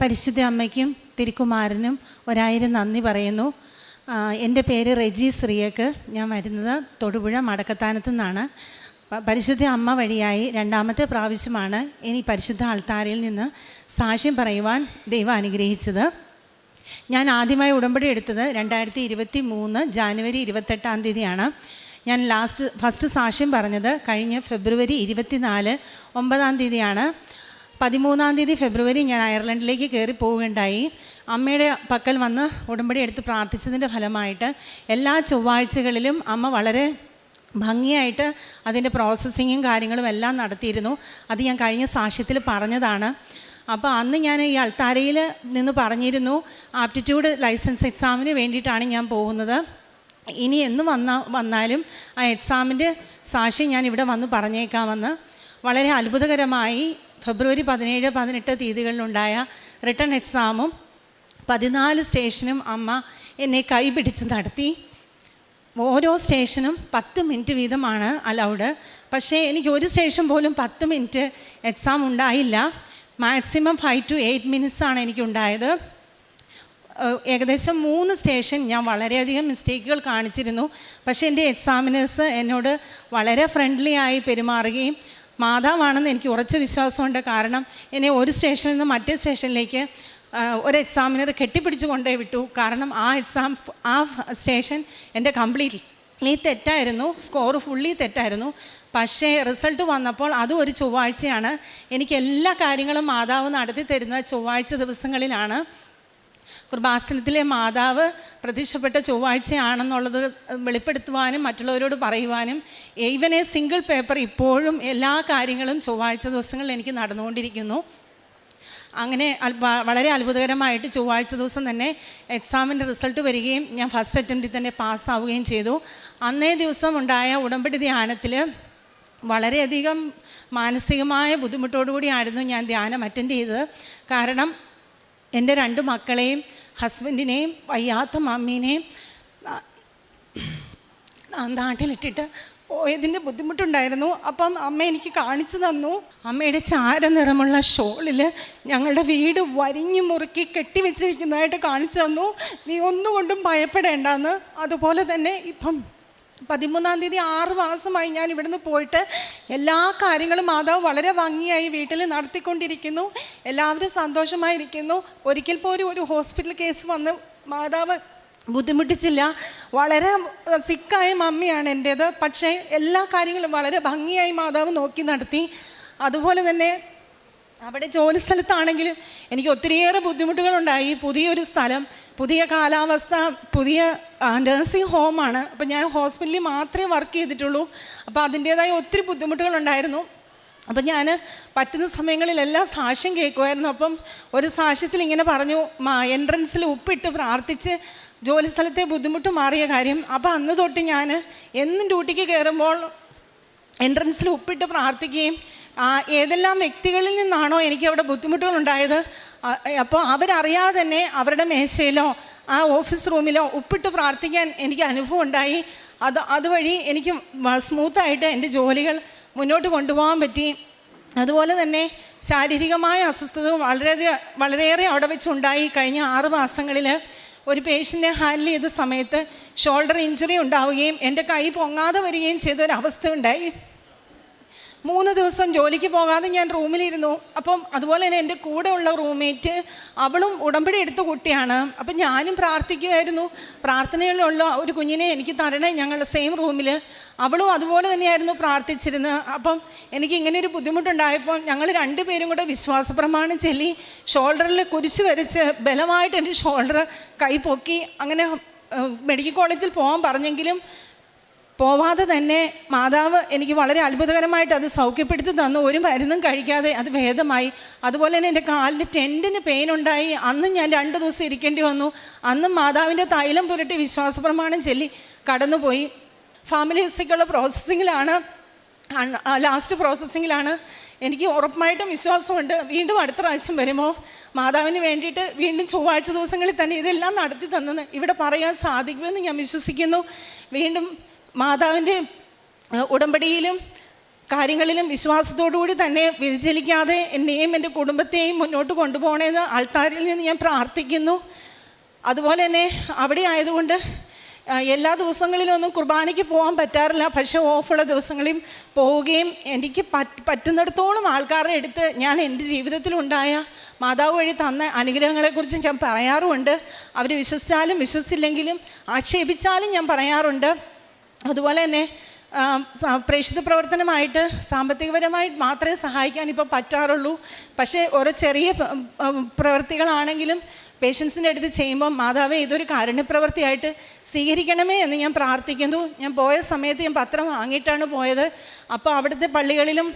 പരിശുദ്ധ അമ്മയ്ക്കും തിരുക്കുമാരനും ഒരായിരം നന്ദി പറയുന്നു. എന്റെ പേര് റെജി ശ്രീയക്ക്. ഞാൻ വരുന്നത് തൊടുപുഴ മടക്കത്താനത്തു നിന്നാണ്. പരിശുദ്ധ അമ്മ വഴിയായി രണ്ടാമത്തെ പ്രാവശ്യമാണ് ഇനി പരിശുദ്ധ ആൾത്താരയിൽ നിന്ന് സാക്ഷ്യം പറയുവാൻ ദൈവം അനുഗ്രഹിച്ചത്. ഞാൻ ആദ്യമായി ഉടമ്പടി എടുത്തത് രണ്ടായിരത്തി ഇരുപത്തി മൂന്ന് ജാനുവരി ഇരുപത്തെട്ടാം തീയതിയാണ്. ഞാൻ ലാസ്റ്റ് ഫസ്റ്റ് സാക്ഷ്യം പറഞ്ഞത് കഴിഞ്ഞ ഫെബ്രുവരി ഇരുപത്തിനാല് ഒമ്പതാം തീയതിയാണ്. പതിമൂന്നാം തീയതി ഫെബ്രുവരി ഞാൻ അയർലൻഡിലേക്ക് കയറി പോവുകയുണ്ടായി. അമ്മയുടെ പക്കൽ വന്ന് ഉടമ്പടി എടുത്ത് പ്രാർത്ഥിച്ചതിന്റെ ഫലമായിട്ട് എല്ലാ ചൊവ്വാഴ്ചകളിലും അമ്മ വളരെ ഭംഗിയായിട്ട് അതിന്റെ പ്രോസസ്സിങ്ങും കാര്യങ്ങളും എല്ലാം നടത്തിയിരുന്നു. അത് ഞാൻ കഴിഞ്ഞ സാക്ഷ്യത്തിൽ പറഞ്ഞതാണ്. അപ്പോൾ അന്ന് ഞാൻ ഈ അൾത്താരയിൽ നിന്ന് പറഞ്ഞിരുന്നു ആപ്റ്റിറ്റ്യൂഡ് ലൈസൻസ് എക്സാമിന് വേണ്ടിയിട്ടാണ് ഞാൻ പോകുന്നത്. ഇനി എന്ന് വന്ന വന്നാലും ആ എക്സാമിന്റെ സാക്ഷി ഞാൻ ഇവിടെ വന്ന് പറഞ്ഞേക്കാമെന്ന് വളരെ അത്ഭുതകരമായി ഫെബ്രുവരി പതിനേഴ് പതിനെട്ട് തീയതികളിലുണ്ടായ റിട്ടേൺ എക്സാമും പതിനാല് സ്റ്റേഷനും അമ്മ എന്നെ കൈപിടിച്ച് നടത്തി. ഓരോ സ്റ്റേഷനും പത്ത് മിനിറ്റ് വീതമാണ് അലൗഡ് പക്ഷേ എനിക്ക് ഒരു സ്റ്റേഷൻ പോലും പത്ത് മിനിറ്റ് എക്സാം ഉണ്ടായില്ല. Maximum five to eight minutes ആണ് എനിക്കുണ്ടായത്. ഏകദേശം മൂന്ന് സ്റ്റേഷൻ ഞാൻ വളരെയധികം മിസ്റ്റേക്കുകൾ കാണിച്ചിരുന്നു. പക്ഷേ എന്റെ എക്സാമിനേഴ്സ് എന്നോട് വളരെ ഫ്രണ്ട്ലി ആയി പെരുമാറുകയും മാതാവാണെന്ന് എനിക്ക് ഉറച്ച വിശ്വാസമുണ്ട്. കാരണം എന്നെ ഒരു സ്റ്റേഷനിൽ നിന്ന് മറ്റേ സ്റ്റേഷനിലേക്ക് ഒരു എക്സാമിനർ കെട്ടിപ്പിടിച്ച് കൊണ്ടേ വിട്ടു. കാരണം ആ എക്സാം ആ സ്റ്റേഷൻ എന്റെ കംപ്ലീറ്റ്ലി തെറ്റായിരുന്നു. സ്കോർ ഫുള്ളി തെറ്റായിരുന്നു. പക്ഷേ റിസൾട്ട് വന്നപ്പോൾ അതും ഒരു ചൊവ്വാഴ്ചയാണ്. എനിക്ക് എല്ലാ കാര്യങ്ങളും മാതാവ് നടത്തി തരുന്ന ചൊവ്വാഴ്ച ദിവസങ്ങളിലാണ്. കൃപാസനത്തിലെ മാതാവ് പ്രത്യക്ഷപ്പെട്ട ചൊവ്വാഴ്ചയാണെന്നുള്ളത് വെളിപ്പെടുത്തുവാനും മറ്റുള്ളവരോട് പറയുവാനും ഈവൻ എ സിംഗിൾ പേപ്പർ ഇപ്പോഴും എല്ലാ കാര്യങ്ങളും ചൊവ്വാഴ്ച ദിവസങ്ങളിൽ എനിക്ക് നടന്നുകൊണ്ടിരിക്കുന്നു. അങ്ങനെ വളരെ അത്ഭുതകരമായിട്ട് ചൊവ്വാഴ്ച ദിവസം തന്നെ എക്സാമിന്റെ റിസൾട്ട് വരികയും ഞാൻ ഫസ്റ്റ് അറ്റംപ്റ്റിൽ തന്നെ പാസ്സാവുകയും ചെയ്തു. അന്നേ ദിവസം ഉണ്ടായ ഉടമ്പടി ധ്യാനത്തിൽ വളരെയധികം മാനസികമായ ബുദ്ധിമുട്ടോടുകൂടിയായിരുന്നു ഞാൻ ധ്യാനം അറ്റൻഡ് ചെയ്തത്. കാരണം എന്റെ രണ്ട് മക്കളെയും ഹസ്ബൻഡിനെയും വയ്യാത്ത മമ്മീനെയും നാട്ടിലിട്ടിട്ട് പോയതിന്റെ ബുദ്ധിമുട്ടുണ്ടായിരുന്നു. അപ്പം അമ്മ എനിക്ക് കാണിച്ചു തന്നു. അമ്മയുടെ ചാര നിറമുള്ള ഷോളിൽ ഞങ്ങളുടെ വീട് വരിഞ്ഞു മുറുക്കി കെട്ടിവെച്ചിരിക്കുന്നതായിട്ട് കാണിച്ചു തന്നു. നീ ഒന്നുകൊണ്ടും ഭയപ്പെടേണ്ടെന്ന്. അതുപോലെ തന്നെ ഇപ്പം പതിമൂന്നാം തീയതി ആറ് മാസമായി ഞാൻ ഇവിടുന്ന് പോയിട്ട് എല്ലാ കാര്യങ്ങളും മാതാവ് വളരെ ഭംഗിയായി വീട്ടിൽ നടത്തിക്കൊണ്ടിരിക്കുന്നു. എല്ലാവരും സന്തോഷമായിരിക്കുന്നു. ഒരിക്കൽ പോലും ഒരു ഹോസ്പിറ്റൽ കേസ് വന്ന് മാതാവ് ബുദ്ധിമുട്ടിച്ചില്ല. വളരെ സിക്കായ മമ്മിയാണ് എന്റേത് പക്ഷേ എല്ലാ കാര്യങ്ങളും വളരെ ഭംഗിയായി മാതാവ് നോക്കി നടത്തി. അതുപോലെ തന്നെ അവിടെ ജോലി സ്ഥലത്താണെങ്കിലും എനിക്ക് ഒത്തിരിയേറെ ബുദ്ധിമുട്ടുകളുണ്ടായി. പുതിയൊരു സ്ഥലം പുതിയ കാലാവസ്ഥ പുതിയ നഴ്സിംഗ് ഹോമാണ് അപ്പം ഞാൻ ഹോസ്പിറ്റലിൽ മാത്രമേ വർക്ക് ചെയ്തിട്ടുള്ളൂ. അപ്പോൾ അതിന്റേതായ ഒത്തിരി ബുദ്ധിമുട്ടുകളുണ്ടായിരുന്നു. അപ്പം ഞാൻ പറ്റുന്ന സമയങ്ങളിലെല്ലാം സാക്ഷ്യം കേൾക്കുമായിരുന്നു അപ്പം ഒരു സാക്ഷ്യത്തിൽ ഇങ്ങനെ പറഞ്ഞു എൻട്രൻസിൽ ഉപ്പിട്ട് പ്രാർത്ഥിച്ച് ജോലി സ്ഥലത്തെ ബുദ്ധിമുട്ട് മാറിയ കാര്യം. അപ്പോൾ അന്ന് തൊട്ട് ഞാൻ എന്നും ഡ്യൂട്ടിക്ക് കയറുമ്പോൾ എൻട്രൻസിൽ ഉപ്പിട്ട് പ്രാർത്ഥിക്കുകയും ഏതെല്ലാം വ്യക്തികളിൽ നിന്നാണോ എനിക്ക് അവിടെ ബുദ്ധിമുട്ടുകൾ ഉണ്ടായത് അപ്പോൾ അവരറിയാതെ തന്നെ അവരുടെ മേശയിലോ ആ ഓഫീസ് റൂമിലോ ഉപ്പിട്ട് പ്രാർത്ഥിക്കാൻ എനിക്ക് അനുഭവം ഉണ്ടായി അത് അതുവഴി എനിക്ക് സ്മൂത്തായിട്ട് എന്റെ ജോലികൾ മുന്നോട്ട് കൊണ്ടുപോകാൻ പറ്റി. അതുപോലെ തന്നെ ശാരീരികമായ അസ്വസ്ഥത വളരെയധികം വളരെയേറെ അവിടെ വെച്ചുണ്ടായി. കഴിഞ്ഞ ആറ് മാസങ്ങളിൽ ഒരു പേഷ്യന്റിനെ ഹാൻഡിൽ ചെയ്ത സമയത്ത് ഷോൾഡർ ഇഞ്ചുറി ഉണ്ടാവുകയും എന്റെ കൈ പൊങ്ങാതെ വരികയും ചെയ്ത അവസ്ഥ ഉണ്ടായി മൂന്ന് ദിവസം ജോലിക്ക് പോകാതെ ഞാൻ റൂമിലിരുന്നു. അപ്പം അതുപോലെ തന്നെ എന്റെ കൂടെ ഉള്ള റൂംമേറ്റ് അവളും ഉടമ്പടി എടുത്ത കുട്ടിയാണ്. അപ്പം ഞാനും പ്രാർത്ഥിക്കുമായിരുന്നു പ്രാർത്ഥനയിലുള്ള ഒരു കുഞ്ഞിനെ എനിക്ക് തരണേ ഞങ്ങൾ സെയിം റൂമിൽ അവളും അതുപോലെ തന്നെയായിരുന്നു പ്രാർത്ഥിച്ചിരുന്നത്. അപ്പം എനിക്ക് ഇങ്ങനെ ഒരു ബുദ്ധിമുട്ടുണ്ടായപ്പോൾ ഞങ്ങൾ രണ്ടുപേരും കൂടെ വിശ്വാസ പ്രമാണം ചൊല്ലി ഷോൾഡറിൽ കുരിശ് വരച്ച് ബലമായിട്ട് എന്റെ ഷോൾഡർ കൈ പൊക്കി അങ്ങനെ മെഡിക്കൽ കോളേജിൽ പോകാൻ പറഞ്ഞെങ്കിലും പോവാതെ തന്നെ മാതാവ് എനിക്ക് വളരെ അത്ഭുതകരമായിട്ട് അത് സൗഖ്യപ്പെടുത്തി തന്നു. ഒരു മരുന്നും കഴിക്കാതെ അത് ഭേദമായി. അതുപോലെ തന്നെ എന്റെ കാലിൽ ടെന്റിന് പെയിൻ ഉണ്ടായി. അന്നും ഞാൻ രണ്ട് ദിവസം ഇരിക്കേണ്ടി വന്നു. അന്നും മാതാവിന്റെ തൈലം പുരട്ടി വിശ്വാസപ്രമാണം ചൊല്ലി കടന്നുപോയി. ഫാമിലി ഹിസ്റ്റിക്കുള്ള പ്രോസസ്സിങ്ങിലാണ് ലാസ്റ്റ് പ്രോസസ്സിങ്ങിലാണ് എനിക്ക് ഉറപ്പായിട്ടും വിശ്വാസമുണ്ട്. വീണ്ടും അടുത്ത പ്രാവശ്യം വരുമ്പോൾ മാതാവിന് വേണ്ടിയിട്ട് വീണ്ടും ചൊവ്വാഴ്ച ദിവസങ്ങളിൽ തന്നെ ഇതെല്ലാം നടത്തി തന്നെന്ന് ഇവിടെ പറയാൻ സാധിക്കുമെന്ന് ഞാൻ വിശ്വസിക്കുന്നു. വീണ്ടും മാതാവിന്റെ ഉടമ്പടിയിലും കാര്യങ്ങളിലും വിശ്വാസത്തോടുകൂടി തന്നെ വ്യതിചലിക്കാതെ എന്നെയും എന്റെ കുടുംബത്തെയും മുന്നോട്ട് കൊണ്ടുപോകണമെന്ന് ആൾത്താരിൽ നിന്ന് ഞാൻ പ്രാർത്ഥിക്കുന്നു. അതുപോലെ തന്നെ അവിടെ ആയതുകൊണ്ട് എല്ലാ ദിവസങ്ങളിലും ദിവസങ്ങളിലൊന്നും കുർബാനയ്ക്ക് പോകാൻ പറ്റാറില്ല. പക്ഷേ ഓഫുള്ള ദിവസങ്ങളിൽ പോവുകയും എനിക്ക് പറ്റ് പറ്റുന്നിടത്തോളം ആൾക്കാരുടെ അടുത്ത് ഞാൻ എന്റെ ജീവിതത്തിലുണ്ടായ മാതാവ് വഴി തന്ന അനുഗ്രഹങ്ങളെക്കുറിച്ച് ഞാൻ പറയാറുമുണ്ട്. അവർ വിശ്വസിച്ചാലും വിശ്വസിച്ചില്ലെങ്കിലും ആക്ഷേപിച്ചാലും ഞാൻ പറയാറുണ്ട്. അതുപോലെ തന്നെ പ്രേക്ഷിത പ്രവർത്തനമായിട്ട് സാമ്പത്തികപരമായി മാത്രമേ സഹായിക്കാൻ ഇപ്പോൾ പറ്റാറുള്ളൂ. പക്ഷേ ഓരോ ചെറിയ പ്രവൃത്തികളാണെങ്കിലും പേഷ്യൻസിന്റെ അടുത്ത് ചെയ്യുമ്പോൾ മാതാവ് ഇതൊരു കാരുണ്യപ്രവൃത്തിയായിട്ട് സ്വീകരിക്കണമേ എന്ന് ഞാൻ പ്രാർത്ഥിക്കുന്നു. ഞാൻ പോയ സമയത്ത് ഞാൻ പത്രം വാങ്ങിയിട്ടാണ് പോയത്. അപ്പോൾ അവിടുത്തെ പള്ളികളിലും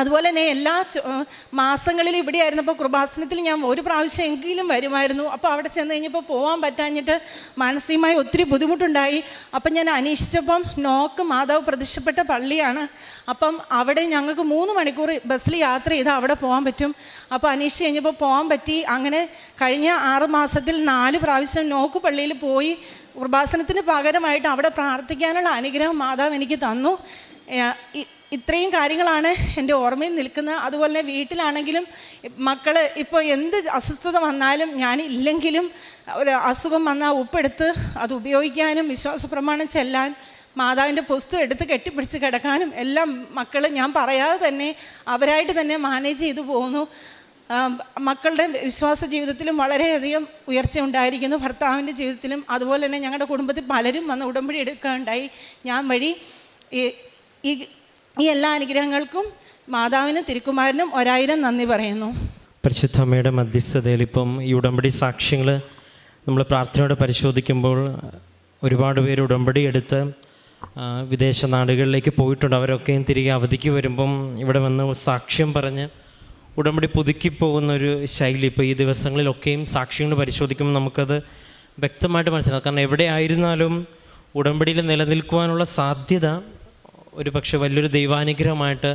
അതുപോലെ തന്നെ എല്ലാ മാസങ്ങളിലും ഇവിടെ ആയിരുന്നപ്പോൾ കൃപാസനത്തിൽ ഞാൻ ഒരു പ്രാവശ്യം എങ്കിലും വരുമായിരുന്നു. അപ്പോൾ അവിടെ ചെന്ന് കഴിഞ്ഞപ്പോൾ പോകാൻ പറ്റാഞ്ഞിട്ട് മാനസികമായി ഒത്തിരി ബുദ്ധിമുട്ടുണ്ടായി. അപ്പം ഞാൻ അന്വേഷിച്ചപ്പം നോക്ക് മാതാവ് പ്രത്യക്ഷപ്പെട്ട പള്ളിയാണ്. അപ്പം അവിടെ ഞങ്ങൾക്ക് മൂന്ന് മണിക്കൂർ ബസ്സിൽ യാത്ര ചെയ്ത് അവിടെ പോകാൻ പറ്റും. അപ്പോൾ അന്വേഷിച്ച് കഴിഞ്ഞപ്പോൾ പോകാൻ പറ്റി. അങ്ങനെ കഴിഞ്ഞ ആറ് മാസത്തിൽ നാല് പ്രാവശ്യം നോക്ക് പള്ളിയിൽ പോയി കൃപാസനത്തിന് പകരമായിട്ട് അവിടെ പ്രാർത്ഥിക്കാനുള്ള അനുഗ്രഹം മാതാവ് എനിക്ക് തന്നു. ഇത്രയും കാര്യങ്ങളാണ് എന്റെ ഓർമ്മയിൽ നിൽക്കുന്നത്. അതുപോലെ തന്നെ വീട്ടിലാണെങ്കിലും മക്കൾ ഇപ്പോൾ എന്ത് അസ്വസ്ഥത വന്നാലും ഞാൻ ഇല്ലെങ്കിലും ഒരു അസുഖം വന്നാൽ ഉപ്പെടുത്ത് അത് ഉപയോഗിക്കാനും വിശ്വാസ പ്രമാണം ചെല്ലാൻ മാതാവിന്റെ പുസ്തകം എടുത്ത് കെട്ടിപ്പിടിച്ച് കിടക്കാനും എല്ലാം മക്കൾ ഞാൻ പറയാതെ തന്നെ അവരായിട്ട് തന്നെ മാനേജ് ചെയ്തു പോകുന്നു മക്കളുടെ വിശ്വാസ ജീവിതത്തിലും വളരെയധികം ഉയർച്ച ഉണ്ടായിരിക്കുന്നു. ഭർത്താവിന്റെ ജീവിതത്തിലും അതുപോലെ തന്നെ ഞങ്ങളുടെ കുടുംബത്തിൽ പലരും വന്ന് ഉടമ്പടി എടുക്കുകയുണ്ടായി. ഞാൻ വഴി ഈ ഈ എല്ലാ അനുഗ്രഹങ്ങൾക്കും മാതാവിനും തിരുക്കുമാരനും ഒരായിരം നന്ദി പറയുന്നു. പരിശുദ്ധ അമ്മയുടെ മധ്യസ്ഥതയിൽ ഇപ്പം ഈ ഉടമ്പടി സാക്ഷ്യങ്ങൾ നമ്മൾ പ്രാർത്ഥനയോടെ പരിശോധിക്കുമ്പോൾ ഒരുപാട് പേര് ഉടമ്പടി എടുത്ത് വിദേശ നാടുകളിലേക്ക് പോയിട്ടുണ്ട്. അവരൊക്കെയും തിരികെ അവധിക്ക് വരുമ്പം ഇവിടെ വന്ന് സാക്ഷ്യം പറഞ്ഞ് ഉടമ്പടി പുതുക്കി പോകുന്ന ഒരു ശൈലി ഇപ്പോൾ ഈ ദിവസങ്ങളിലൊക്കെയും സാക്ഷ്യങ്ങൾ പരിശോധിക്കുമ്പോൾ നമുക്കത് വ്യക്തമായിട്ട് മനസ്സിലാക്കാം. കാരണം എവിടെ ആയിരുന്നാലും ഉടമ്പടിയിൽ നിലനിൽക്കുവാനുള്ള സാധ്യത ഒരു പക്ഷേ വലിയൊരു ദൈവാനുഗ്രഹമായിട്ട്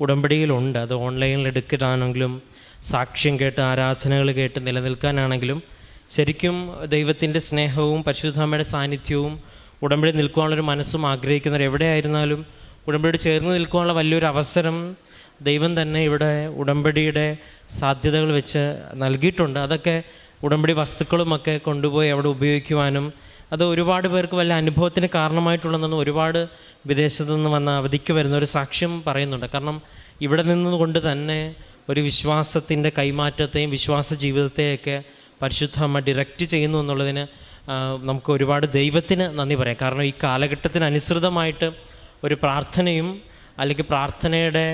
ഉടമ്പടിയിലുണ്ട്. അത് ഓൺലൈനിൽ എടുക്കാനാണെങ്കിലും സാക്ഷ്യം കേട്ട് ആരാധനകൾ കേട്ട് നിലനിൽക്കാനാണെങ്കിലും ശരിക്കും ദൈവത്തിന്റെ സ്നേഹവും പരിശുദ്ധാമ്മയുടെ സാന്നിധ്യവും ഉടമ്പടി നിൽക്കുവാനുള്ളൊരു മനസ്സും ആഗ്രഹിക്കുന്നവർ എവിടെയായിരുന്നാലും ഉടമ്പടി ചേർന്ന് നിൽക്കുവാനുള്ള വലിയൊരു അവസരം ദൈവം തന്നെ ഇവിടെ ഉടമ്പടിയുടെ സാധ്യതകൾ വെച്ച് നൽകിയിട്ടുണ്ട്. അതൊക്കെ ഉടമ്പടി വസ്തുക്കളുമൊക്കെ കൊണ്ടുപോയി അവിടെ ഉപയോഗിക്കുവാനും അത് ഒരുപാട് പേർക്ക് വല്ല അനുഭവത്തിന് കാരണമായിട്ടുള്ളതെന്ന് ഒരുപാട് വിദേശത്തു നിന്ന് വന്ന അവധിക്ക് വരുന്ന ഒരു സാക്ഷ്യം പറയുന്നുണ്ട്. കാരണം ഇവിടെ നിന്നുകൊണ്ട് തന്നെ ഒരു വിശ്വാസത്തിന്റെ കൈമാറ്റത്തെയും വിശ്വാസ ജീവിതത്തെയൊക്കെ പരിശുദ്ധ അമ്മ ഡിറക്റ്റ് ചെയ്യുന്നു എന്നുള്ളതിന് നമുക്ക് ഒരുപാട് ദൈവത്തിന് നന്ദി പറയാം. കാരണം ഈ കാലഘട്ടത്തിന് അനുസൃതമായിട്ട് ഒരു പ്രാർത്ഥനയും അല്ലെങ്കിൽ പ്രാർത്ഥനയുടെ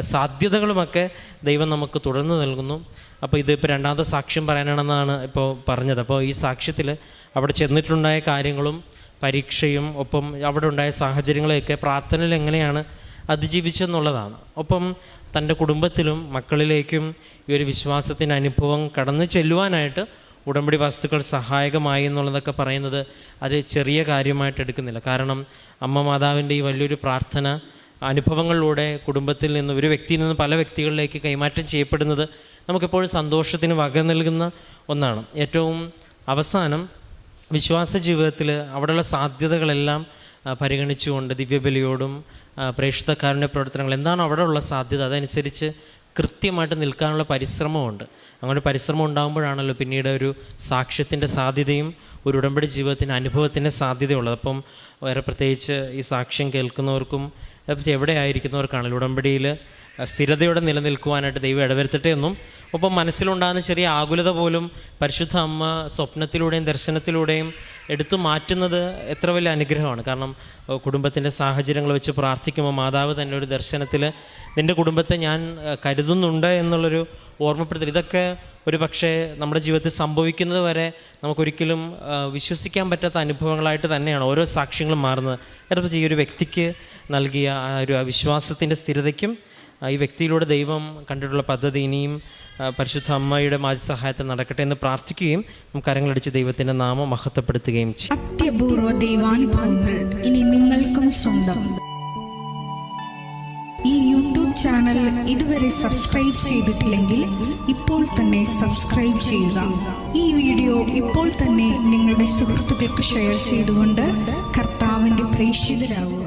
സാധ്യതകളുമൊക്കെ ദൈവം നമുക്ക് തുടർന്ന് നൽകുന്നു. അപ്പോൾ ഇതിപ്പോൾ രണ്ടാമത്തെ സാക്ഷ്യം പറയാനാണെന്നാണ് ഇപ്പോൾ പറഞ്ഞത്. അപ്പോൾ ഈ സാക്ഷ്യത്തിൽ അവിടെ ചെന്നിട്ടുണ്ടായ കാര്യങ്ങളും പരീക്ഷയും ഒപ്പം അവിടെ ഉണ്ടായ സാഹചര്യങ്ങളെയൊക്കെ പ്രാർത്ഥനയിൽ എങ്ങനെയാണ് അതിജീവിച്ചെന്നുള്ളതാണ്. ഒപ്പം തന്റെ കുടുംബത്തിലും മക്കളിലേക്കും ഈ ഒരു വിശ്വാസത്തിന്റെ അനുഭവം കടന്നു ചെല്ലുവാനായിട്ട് ഉടമ്പടി വസ്തുക്കൾ സഹായകമായി എന്നുള്ളതൊക്കെ പറയുന്നത് അത് ചെറിയ കാര്യമായിട്ട് എടുക്കുന്നില്ല. കാരണം അമ്മ മാതാവിന്റെ ഈ വലിയൊരു പ്രാർത്ഥന അനുഭവങ്ങളിലൂടെ കുടുംബത്തിൽ നിന്ന് ഒരു വ്യക്തിയിൽ നിന്ന് പല വ്യക്തികളിലേക്ക് കൈമാറ്റം ചെയ്യപ്പെടുന്നത് നമുക്കെപ്പോഴും സന്തോഷത്തിന് വക നൽകുന്ന ഒന്നാണ്. ഏറ്റവും അവസാനം വിശ്വാസ ജീവിതത്തിൽ അവിടെയുള്ള സാധ്യതകളെല്ലാം പരിഗണിച്ചുകൊണ്ട് ദിവ്യബലിയോടും പ്രേക്ഷിത പ്രേക്ഷിതക്കാരുടെ പ്രവർത്തനങ്ങൾ എന്താണ് അവിടെ ഉള്ള സാധ്യത? അതനുസരിച്ച് കൃത്യമായിട്ട് നിൽക്കാനുള്ള പരിശ്രമമുണ്ട്. അങ്ങനെ പരിശ്രമം ഉണ്ടാകുമ്പോഴാണല്ലോ പിന്നീട് ഒരു സാക്ഷ്യത്തിന്റെ സാധ്യതയും ഒരു ഉടമ്പടി ജീവിതത്തിന്റെ അനുഭവത്തിന്റെ സാധ്യതയുള്ളത്. അപ്പം വേറെ പ്രത്യേകിച്ച് ഈ സാക്ഷ്യം കേൾക്കുന്നവർക്കും എവിടെ ആയിരിക്കുന്നവർക്കാണല്ലോ ഉടമ്പടിയിൽ സ്ഥിരതയോടെ നിലനിൽക്കുവാനായിട്ട് ദൈവം ഇടവരുത്തട്ടെ എന്നും ഒപ്പം മനസ്സിലുണ്ടാകുന്ന ചെറിയ ആകുലത പോലും പരിശുദ്ധ അമ്മ സ്വപ്നത്തിലൂടെയും ദർശനത്തിലൂടെയും എടുത്തു മാറ്റുന്നത് എത്ര വലിയ അനുഗ്രഹമാണ്. കാരണം കുടുംബത്തിന്റെ സാഹചര്യങ്ങൾ വെച്ച് പ്രാർത്ഥിക്കുമ്പോൾ മാതാവ് തന്നെ ഒരു ദർശനത്തിൽ നിന്റെ കുടുംബത്തെ ഞാൻ കരുതുന്നുണ്ട് എന്നുള്ളൊരു ഓർമ്മപ്പെടുത്തൽ. ഇതൊക്കെ ഒരു പക്ഷേ നമ്മുടെ ജീവിതത്തിൽ സംഭവിക്കുന്നത് വരെ നമുക്കൊരിക്കലും വിശ്വസിക്കാൻ പറ്റാത്ത അനുഭവങ്ങളായിട്ട് തന്നെയാണ് ഓരോ സാക്ഷ്യങ്ങളും മാറുന്നത്. യഥാർത്ഥത്തിൽ ഈ ഒരു വ്യക്തിക്ക് നൽകിയ ആ ഒരു വിശ്വാസത്തിന്റെ സ്ഥിരതയ്ക്കും ഈ വ്യക്തിയിലൂടെ ദൈവം കണ്ടിട്ടുള്ള പദ്ധതി ഇനിയും പരിശുദ്ധ അമ്മയുടെ മാതിസഹായത്തിൽ നടക്കട്ടെ എന്ന് പ്രാർത്ഥിക്കുകയും നമുക്ക് കരങ്ങളടിച്ച് ദൈവത്തിന്റെ നാമം മഹത്വപ്പെടുത്തുകയും ചെയ്യും. ഇനി നിങ്ങൾക്കും സ്വന്തം. ഈ യൂട്യൂബ് ചാനൽ ഇതുവരെ സബ്സ്ക്രൈബ് ചെയ്തിട്ടില്ലെങ്കിൽ ഇപ്പോൾ തന്നെ സബ്സ്ക്രൈബ് ചെയ്യുക. ഈ വീഡിയോ ഇപ്പോൾ തന്നെ നിങ്ങളുടെ സുഹൃത്തുക്കൾക്ക് ഷെയർ ചെയ്തുകൊണ്ട് കർത്താവിന്റെ പ്രേക്ഷിതരാകുക.